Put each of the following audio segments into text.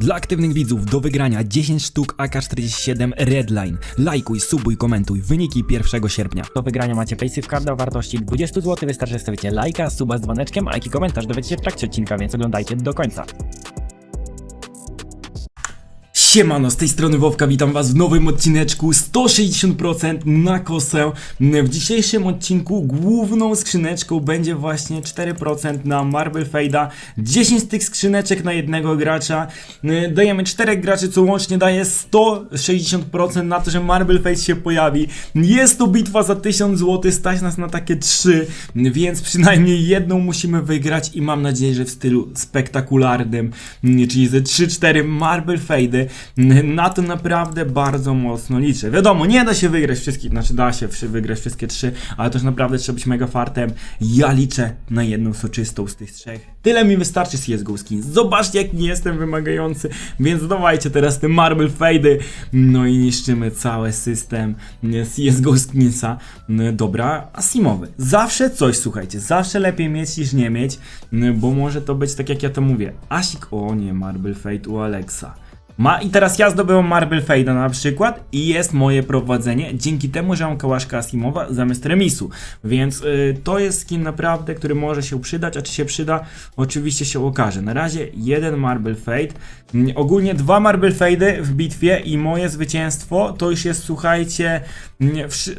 Dla aktywnych widzów do wygrania 10 sztuk AK-47 Redline. Lajkuj, subuj, komentuj. Wyniki 1 sierpnia. Do wygrania macie Paysafe Card o wartości 20 zł. Wystarczy, stawicie lajka, suba z dzwoneczkiem, a jaki komentarz dowiecie się w trakcie odcinka, więc oglądajcie do końca. Siemano, z tej strony Wowka, witam was w nowym odcineczku 160% na kosę. W dzisiejszym odcinku główną skrzyneczką będzie właśnie 4% na Marble Fade'a. 10 z tych skrzyneczek na jednego gracza. Dajemy 4 graczy, co łącznie daje 160% na to, że Marble Fade się pojawi. Jest to bitwa za 1000 zł, stać nas na takie 3, więc przynajmniej jedną musimy wygrać i mam nadzieję, że w stylu spektakularnym, czyli ze 3-4 Marble Fade'y. Na to naprawdę bardzo mocno liczę. Wiadomo, nie da się wygrać wszystkich, znaczy da się wygrać wszystkie trzy, ale też naprawdę trzeba być mega fartem. Ja liczę na jedną soczystą z tych trzech. Tyle mi wystarczy z CSGO Skins. Zobaczcie, jak nie jestem wymagający, więc dawajcie teraz te Marble Fade'y. No i niszczymy cały system CSGO Skinsa. Dobra, Asimowy. Zawsze coś, słuchajcie, zawsze lepiej mieć niż nie mieć, bo może to być tak jak ja to mówię. Asik, o nie, Marble Fade u Alexa. Ma, I teraz ja zdobyłem Marble Fade'a na przykład i jest moje prowadzenie dzięki temu, że mam kałaszka Asimowa zamiast remisu. Więc y, to jest skin naprawdę, który może się przydać, a czy się przyda, oczywiście się okaże. Na razie jeden Marble Fade, Mm, ogólnie dwa Marble Fade'y w bitwie i moje zwycięstwo to już jest, słuchajcie, mm,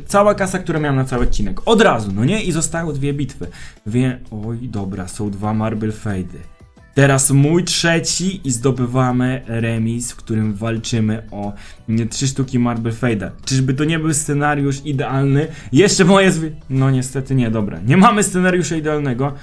cała kasa, którą miałem na cały odcinek. Od razu, no nie? I zostały dwie bitwy. Wie... Oj, dobra, są dwa Marble Fade'y. Teraz mój trzeci i zdobywamy remis, w którym walczymy o nie, trzy sztuki Marble Fade'a. Czyżby to nie był scenariusz idealny? Jeszcze moje zwy... No niestety nie, dobra. Nie mamy scenariusza idealnego.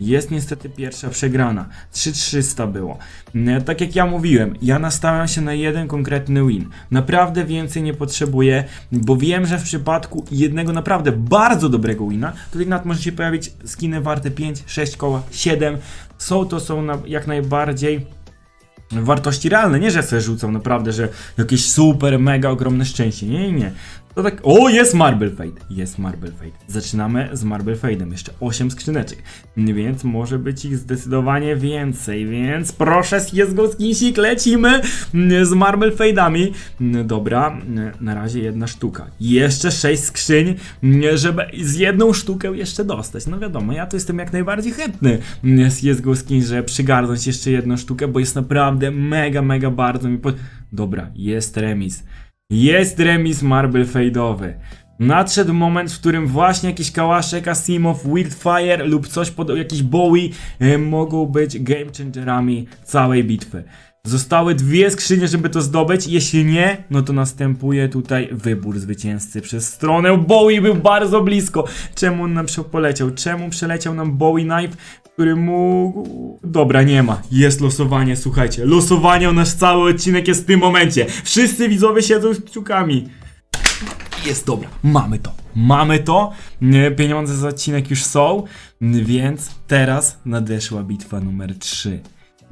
Jest niestety pierwsza przegrana. 3300 było. Nie, Tak jak ja mówiłem, ja nastawiam się na jeden konkretny win. Naprawdę więcej nie potrzebuję, bo wiem, że w przypadku jednego naprawdę bardzo dobrego wina, tutaj nawet może się pojawić skiny warte 5, 6 koła, 7. Są to są na, jak najbardziej wartości realne, nie że sobie rzucą naprawdę, że jakieś super, mega ogromne szczęście. Nie, nie, nie. To tak. O, jest Marble Fade. Jest Marble Fade. Zaczynamy z Marble Fade'em. Jeszcze 8 skrzyneczek. Więc może być ich zdecydowanie więcej. Więc proszę, jest go skinsik, lecimy z Marble Fade'ami. Dobra, na razie jedna sztuka. Jeszcze 6 skrzyń, żeby z jedną sztukę jeszcze dostać. No wiadomo, ja to jestem jak najbardziej chętny z jest go skin, że przygarnąć jeszcze jedną sztukę, bo jest naprawdę mega, mega bardzo mi po... Dobra, jest remis. Jest remis Marble Fade'owy. Nadszedł moment, w którym właśnie jakiś kałaszek, Asimov, Wildfire lub coś pod jakiś Bowie e, mogą być game changerami całej bitwy. Zostały dwie skrzynie, żeby to zdobyć. Jeśli nie, no to następuje tutaj wybór zwycięzcy przez stronę. Bowie był bardzo blisko. Czemu on nam poleciał? Czemu przeleciał nam Bowie Knife, który mógł... Dobra, nie ma. Jest losowanie, słuchajcie. Losowanie o nasz cały odcinek jest w tym momencie. Wszyscy widzowie siedzą z kciukami. Jest dobra, mamy to. Mamy to. Pieniądze za odcinek już są, więc teraz nadeszła bitwa numer 3.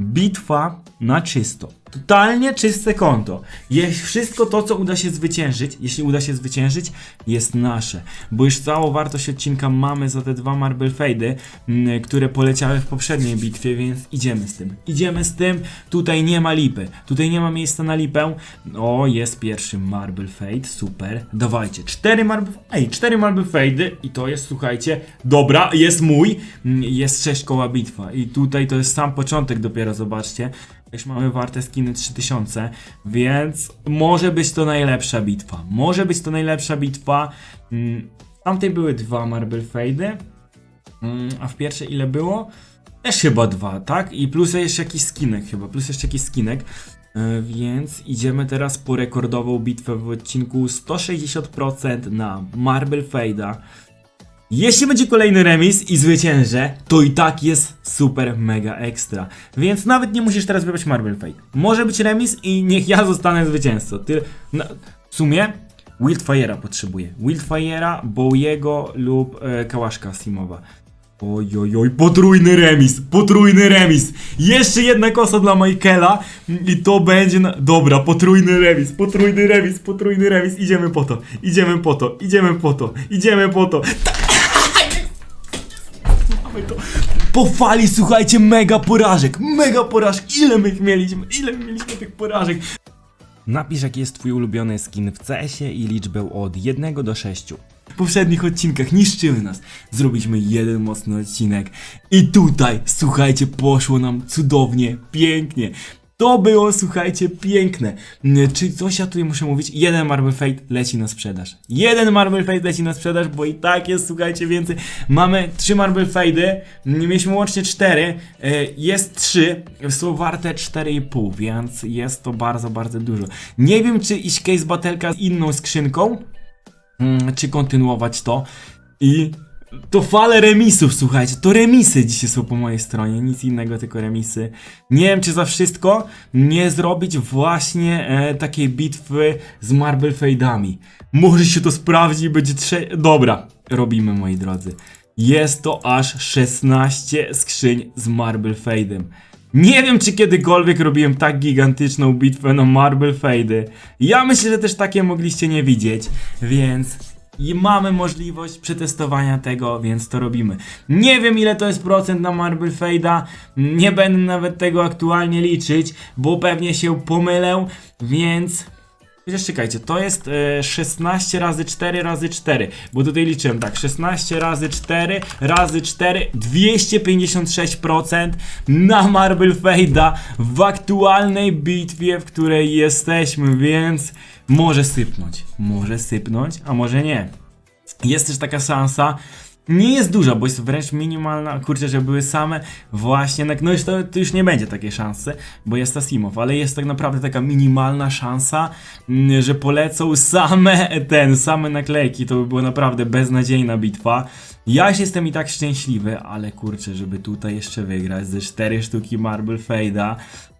Bitwa na czysto. Totalnie czyste konto. Jeśli wszystko to, co uda się zwyciężyć, jeśli uda się zwyciężyć, jest nasze. Bo już całą wartość odcinka mamy za te dwa Marble Fade'y, mm, które poleciały w poprzedniej bitwie, więc idziemy z tym. Idziemy z tym. Tutaj nie ma lipy. Tutaj nie ma miejsca na lipę. O, jest pierwszy Marble Fade, super. Dawajcie, cztery Marble... Ej, cztery Marble Fade'y i to jest, słuchajcie, dobra, jest mój. Mm, Jest sześć koła bitwa i tutaj to jest sam początek dopiero, zobaczcie. Już mamy warte skiny 3000, więc może być to najlepsza bitwa. Może być to najlepsza bitwa. Mm, tamtej były dwa Marble Fade'y, mm, a w pierwszej ile było? Też chyba dwa, tak? I plus jeszcze jakiś skinek chyba, plus jeszcze jakiś skinek. E, Więc idziemy teraz po rekordową bitwę w odcinku 160% na Marble Fade'a. Jeśli będzie kolejny remis i zwyciężę, to i tak jest super mega ekstra. Więc nawet nie musisz teraz wybrać Marble Fate. Może być remis i niech ja zostanę zwycięzcą. Ty, na, w sumie Wildfire'a potrzebuję. Wildfire'a, Bowiego lub e, Kałaszka Simowa. Oj, oj, oj, potrójny remis, potrójny remis. Jeszcze jedna kosa dla Michaela i to będzie na... Dobra, potrójny remis, potrójny remis, potrójny remis. Idziemy po to, idziemy po to, idziemy po to, idziemy po to. To. Po fali, słuchajcie, mega porażek, mega porażek. Ile my ich mieliśmy, ile my mieliśmy tych porażek. Napisz jaki jest twój ulubiony skin w CS-ie i liczbę od 1 do 6. W poprzednich odcinkach niszczyły nas. Zrobiliśmy jeden mocny odcinek. I tutaj, słuchajcie, poszło nam cudownie, pięknie. To było, słuchajcie, piękne. Czy coś ja tutaj muszę mówić? Jeden Marble Fate leci na sprzedaż. Jeden Marble Fate leci na sprzedaż, bo i tak jest, słuchajcie, więcej. Mamy trzy Marble Fade'y, mm, mieliśmy łącznie cztery, e, jest trzy, są warte 4,5, więc jest to bardzo, bardzo dużo. Nie wiem, czy iść case batelka z inną skrzynką, mm, czy kontynuować to i to fale remisów, słuchajcie, to remisy dzisiaj są po mojej stronie, nic innego, tylko remisy. Nie wiem, czy za wszystko nie zrobić właśnie e, takiej bitwy z Marble Fade'ami. Może się to sprawdzi będzie trze... Dobra, robimy, moi drodzy. Jest to aż 16 skrzyń z Marble Fade'em. Nie wiem, czy kiedykolwiek robiłem tak gigantyczną bitwę na Marble Fade'y. Ja myślę, że też takie mogliście nie widzieć, więc i mamy możliwość przetestowania tego, więc to robimy. Nie wiem ile to jest procent na Marble Fade'a, nie będę nawet tego aktualnie liczyć, bo pewnie się pomylę, więc... Chociaż czekajcie, to jest e, 16 razy 4 razy 4, bo tutaj liczyłem tak, 16 razy 4 razy 4, 256% na Marble Fade'a w aktualnej bitwie, w której jesteśmy, więc może sypnąć, może sypnąć, a może nie. Jest też taka szansa, nie jest duża, bo jest wręcz minimalna, kurczę, że były same właśnie, no już to, to już nie będzie takiej szansy, bo jest Asimow, ale jest tak naprawdę taka minimalna szansa, mm, że polecą same ten, same naklejki, to by była naprawdę beznadziejna bitwa. Ja już jestem i tak szczęśliwy, ale kurczę, żeby tutaj jeszcze wygrać ze 4 sztuki Marble Fade'a,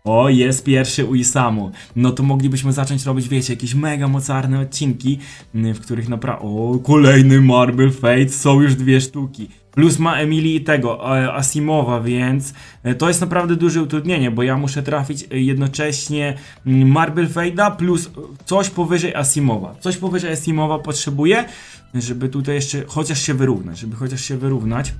o, jest pierwszy u Isamu. No to moglibyśmy zacząć robić, wiecie, jakieś mega mocarne odcinki, mm, w których naprawdę... O, kolejny Marble Fate, są już dwie sztuki. Plus ma Emilii i tego, e, Asimowa, więc e, to jest naprawdę duże utrudnienie, bo ja muszę trafić e, jednocześnie mm, Marble Fade'a plus coś powyżej Asimowa. Coś powyżej Asimowa potrzebuję, żeby tutaj jeszcze chociaż się wyrównać, żeby chociaż się wyrównać.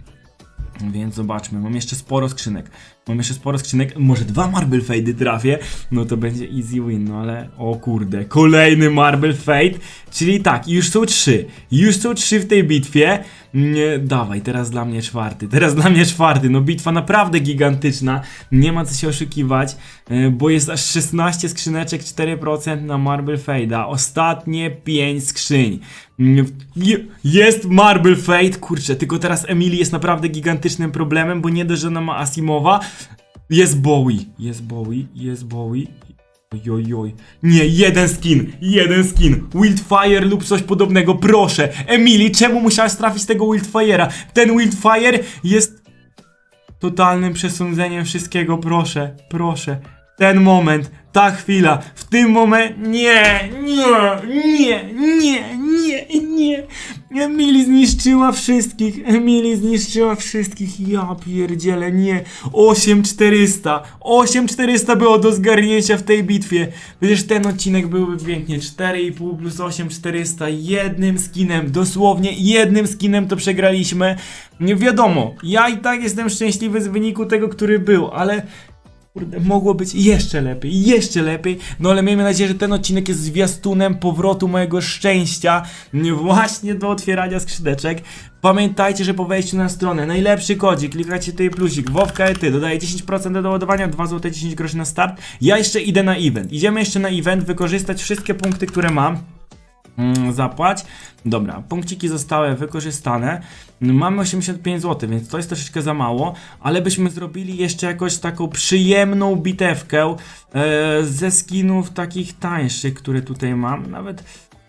Więc zobaczmy, mam jeszcze sporo skrzynek. Mam jeszcze sporo skrzynek, może dwa Marble Fade'y trafię, no to będzie easy win, no ale o kurde, kolejny Marble Fade, czyli tak, już są trzy, już są trzy w tej bitwie, nie, dawaj, teraz dla mnie czwarty, teraz dla mnie czwarty, no bitwa naprawdę gigantyczna, nie ma co się oszukiwać, e, bo jest aż 16 skrzyneczek, 4% na Marble Fade'a, ostatnie 5 skrzyń. Mm, je- Jest Marble Fade, kurczę, tylko teraz Emily jest naprawdę gigantycznym problemem, bo nie dość, że ona ma Asimowa, jest Bowie, jest Bowie, jest Bowie. Ojojoj. Nie, jeden skin, jeden skin. Wildfire lub coś podobnego, proszę. Emily, czemu musiałaś trafić tego Wildfire'a? Ten Wildfire jest totalnym przesądzeniem wszystkiego, proszę, proszę. Ten moment, ta chwila, w tym momencie. Nie, nie, nie, nie, nie, nie. Emily zniszczyła wszystkich. Emily zniszczyła wszystkich. Ja pierdzielę, nie. 8400. 8400 było do zgarnięcia w tej bitwie. Przecież ten odcinek byłby pięknie. 4,5 plus 8400. Jednym skinem, dosłownie jednym skinem to przegraliśmy. Nie wiadomo, ja i tak jestem szczęśliwy z wyniku tego, który był, ale Kurde, mogło być jeszcze lepiej, jeszcze lepiej. No ale miejmy nadzieję, że ten odcinek jest zwiastunem powrotu mojego szczęścia właśnie do otwierania skrzydeczek. Pamiętajcie, że po wejściu na stronę najlepszy kodzik, klikacie tutaj plusik, Wowka Ety, dodaje 10% do doładowania, 2 zł 10 groszy na start. Ja jeszcze idę na event. Idziemy jeszcze na event, wykorzystać wszystkie punkty, które mam. Mm, zapłać. Dobra, punkciki zostały wykorzystane. Mamy 85 zł, więc to jest troszeczkę za mało, ale byśmy zrobili jeszcze jakąś taką przyjemną bitewkę e, ze skinów takich tańszych, które tutaj mam. Nawet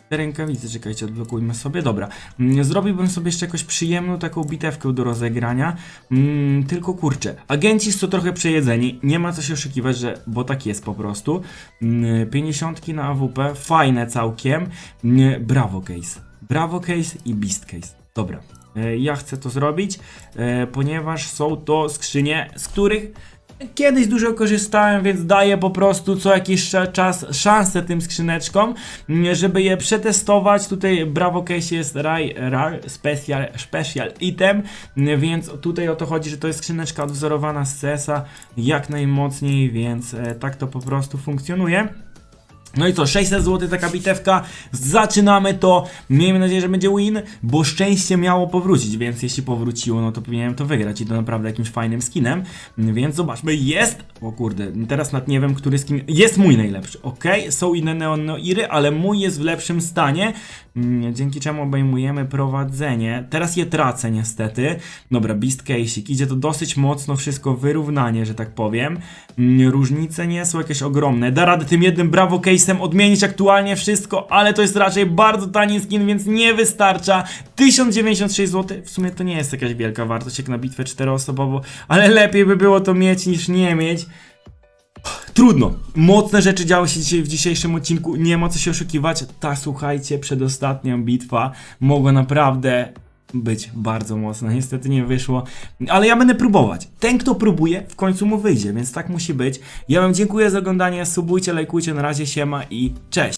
te rękawice, czekajcie, odblokujmy sobie. Dobra, Mm, zrobiłbym sobie jeszcze jakąś przyjemną taką bitewkę do rozegrania. Mm, tylko kurczę, agenci są trochę przejedzeni, nie ma co się oszukiwać, że, bo tak jest po prostu. Mm, 50 na AWP, fajne całkiem. Mm, Brawo case. Brawo case i beast case. Dobra. E, Ja chcę to zrobić, e, ponieważ są to skrzynie, z których Kiedyś dużo korzystałem, więc daję po prostu co jakiś czas szansę tym skrzyneczkom, żeby je przetestować. Tutaj Bravo Case jest Rai- Rare Special, special Item, więc tutaj o to chodzi, że to jest skrzyneczka odwzorowana z CS-a jak najmocniej, więc e, tak to po prostu funkcjonuje. No i co, 600 zł taka bitewka, zaczynamy to, miejmy nadzieję, że będzie win, bo szczęście miało powrócić, więc jeśli powróciło, no to powinienem to wygrać i to naprawdę jakimś fajnym skinem, więc zobaczmy, jest, o kurde, teraz nad nie wiem, który skin, jest mój najlepszy, ok, są inne neonoiry, ale mój jest w lepszym stanie, dzięki czemu obejmujemy prowadzenie, teraz je tracę niestety, dobra, Beast Case'ik, idzie to dosyć mocno wszystko wyrównanie, że tak powiem, Mm, różnice nie są jakieś ogromne, da radę tym jednym Bravo Case'em odmienić aktualnie wszystko, ale to jest raczej bardzo tani skin, więc nie wystarcza, 1096 zł, w sumie to nie jest jakaś wielka wartość jak na bitwę czteroosobową, ale lepiej by było to mieć niż nie mieć, Trudno. Mocne rzeczy działy się dzisiaj w dzisiejszym odcinku. Nie ma co się oszukiwać. Ta, słuchajcie, przedostatnia bitwa mogła naprawdę być bardzo mocna. Niestety nie wyszło, ale ja będę próbować. Ten, kto próbuje, w końcu mu wyjdzie, więc tak musi być. Ja wam dziękuję za oglądanie. Subujcie, lajkujcie. Na razie siema i cześć.